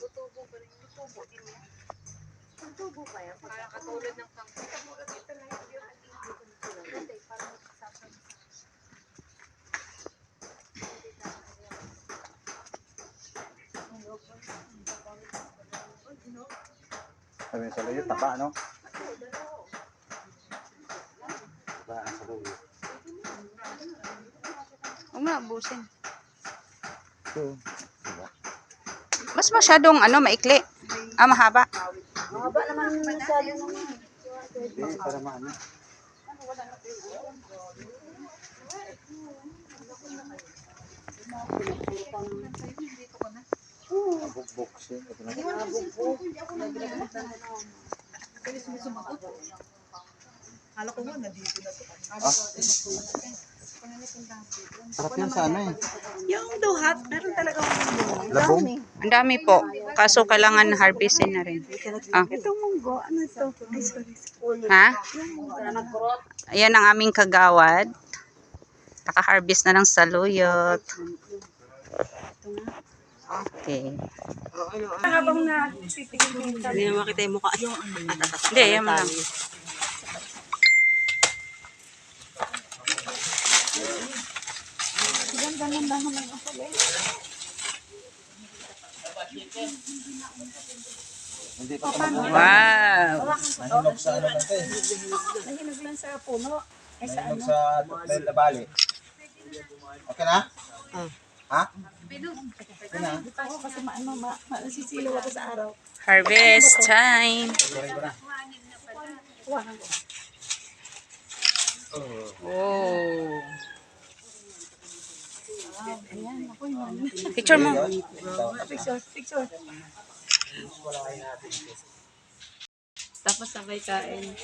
Tutubo pa rin. Tutubo din yan. Tutubo pa yan. Parang katulad ng kangkong. Ito na yung Hindi, parang magsasama. Sabi sa layo, taba, no? Taba ang sa layo. Huwag mo abusin. Ito, diba? Mas masyadong ano, maikli. Ah, mahaba. Mahaba naman masyado naman. Hindi, para maano. Abuk-buk siya. Ito na. Kala ko nga, nandito na to. Ah. Sarap yan sa ano eh. Yung duhat, meron talaga munggo. Labong. Ang dami po. Kaso kailangan harvestin na rin. Ah. Itong munggo, ano ito? Ay, sorry. Ha? Ayan ang aming kagawad. Naka-harvest na ng saluyot. Okay. Habang na pipigil Hindi na makita yung mukha. Yung ano. Hindi, yan mo lang. Hindi pa Wow! Nahinog sa ano eh. Nahinog lang sa puno. Eh, sa Nahinog sa dahil nabali. Okay na? Ha? Okay na? ako kasi maano, ma, ma, nasisilaw ako sa araw. Harvest time! Na. Ko. Oh. Picture mo. Picture, picture. Tapos sabay kain.